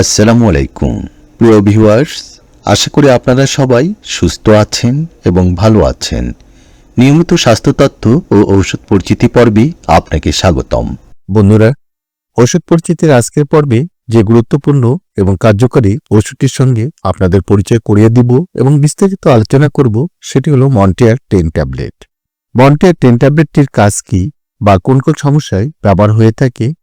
আসসালামু আলাইকুম। প্রিয় ভিউয়ার্স আশা করি আপনারা সবাই সুস্থ আছেন এবং ভালো আছেন। নিয়মিত স্বাস্থ্য তথ্য ও ঔষধ পরিচিতি পর্বে আপনাকে স্বাগতম। বন্ধুরা ওষুধ পরিচিতির আজকের পর্বে যে গুরুত্বপূর্ণ এবং কার্যকরী ওষুধটির সঙ্গে আপনাদের পরিচয় করিয়ে দিব এবং বিস্তারিত আলোচনা করব, সেটি হলো Montiair ten tablet Montiair ten ট্যাবলেটটির কাজ কি বা কোন কোন সমস্যায় ব্যবহার হয়ে থাকে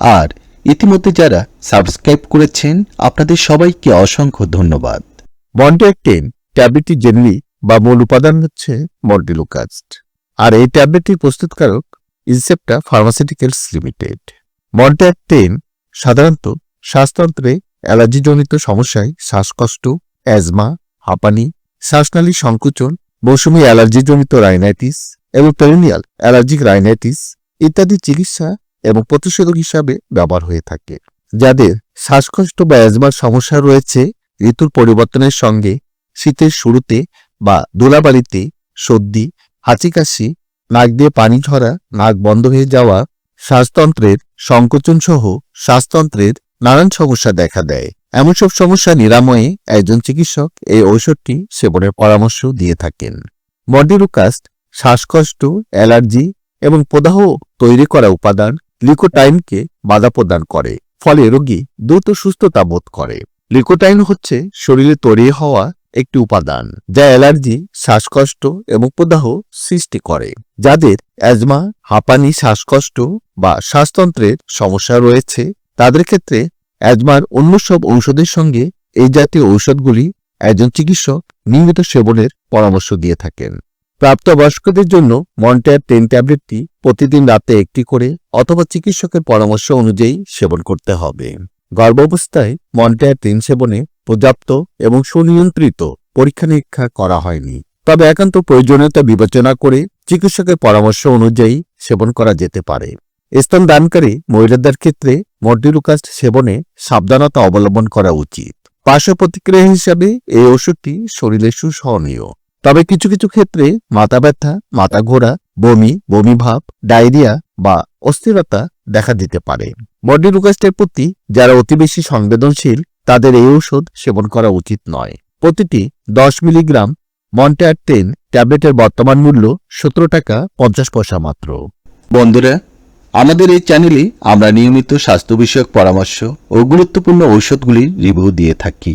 আর ইতিমধ্যে যারা সাবস্ক্রাইব করেছেন, আপনাদের সবাইকে অসংখ্য ধন্যবাদ। মন্টিয়ার টেন ট্যাবলেটটি জেনারি বা মূল উপাদান হচ্ছে মন্টিলুকাস্ট আর এই ট্যাবলেটটির প্রস্তুতকারক Incepta pharmaceuticals limited Montair ten সাধারণত শ্বাসতন্ত্রে অ্যালার্জিজনিত সমস্যায় শ্বাসকষ্ট, অ্যাজমা, হাঁপানি, শ্বাসনালী সংকুচন, মৌসুমী অ্যালার্জিজনিত রাইনাইটিস এবং পেরিনিয়াল অ্যালার্জিক রাইনাইটিস ইত্যাদি চিকিৎসা এবং প্রতিষেধক হিসাবে ব্যবহার হয়ে থাকে। যাদের শ্বাসকষ্ট বা অ্যাজমার সমস্যা রয়েছে, ঋতুর পরিবর্তনের সঙ্গে শীতের শুরুতে বা দোলাবাড়িতে সর্দি, হাঁচিকাশি, নাক দিয়ে পানি ঝরা, নাক বন্ধ হয়ে যাওয়া, শ্বাসতন্ত্রের সংকোচন সহ শ্বাসতন্ত্রের নানান সমস্যা দেখা দেয়। এমন সব সমস্যা নিরাময়ে একজন চিকিৎসক এই ঔষধটি সেবনের পরামর্শ দিয়ে থাকেন। মডিরুকাস্ট শ্বাসকষ্ট, অ্যালার্জি এবং প্রদাহ তৈরি করা উপাদান লিকোটাইনকে বাধা প্রদান করে, ফলে রোগী দ্রুত সুস্থতা বোধ করে। লিকোটাইন হচ্ছে শরীরে তৈরি হওয়া একটি উপাদান যা অ্যালার্জি, শ্বাসকষ্ট এবং প্রদাহ সৃষ্টি করে, যাদের অ্যাজমা, হাঁপানি, শ্বাসকষ্ট বা শ্বাসতন্ত্রের সমস্যা রয়েছে। তাদের ক্ষেত্রে অ্যাজমার অন্য সব ঔষধের সঙ্গে এই জাতীয় ঔষধগুলি একজন চিকিৎসক নিয়মিত সেবনের পরামর্শ দিয়ে থাকেন। প্রাপ্তবয়স্কদের জন্য মন্টায়ার টেন ট্যাবলেটটি প্রতিদিন রাতে একটি করে অথবা চিকিৎসকের পরামর্শ অনুযায়ী সেবন করতে হবে। গর্ভাবস্থায় মন্টায়ার টেন সেবনে পর্যাপ্ত এবং সুনিয়ন্ত্রিত পরীক্ষা নিরীক্ষা করা হয়নি। তবে একান্ত প্রয়োজনীয়তা বিবেচনা করে চিকিৎসকের পরামর্শ অনুযায়ী সেবন করা যেতে পারে। স্তন দানকারী মহিলাদের ক্ষেত্রে মর্ডিলুকাস্ট সেবনে সাবধানতা অবলম্বন করা উচিত। পার্শ্ব প্রতিক্রিয়া হিসাবে এই ওষুধটি শরীরে সুসহনীয়। তবে কিছু কিছু ক্ষেত্রে মাথা ব্যথা, মাথা ঘোরা, বমি বমি ভাব, ডায়রিয়া বা অস্থিরতা দেখা দিতে পারে। বডি রুকাস্টের প্রতি যারা অতি বেশি সংবেদনশীল, তাদের এই ঔষধ সেবন করা উচিত নয়। প্রতিটি দশ মিলিগ্রাম মন্টায়ার টেন ট্যাবলেটের বর্তমান মূল্য সতেরো টাকা পঞ্চাশ পয়সা মাত্র। বন্ধুরা, আমাদের এই চ্যানেলে আমরা নিয়মিত স্বাস্থ্য বিষয়ক পরামর্শ ও গুরুত্বপূর্ণ ঔষধগুলির রিভিউ দিয়ে থাকি।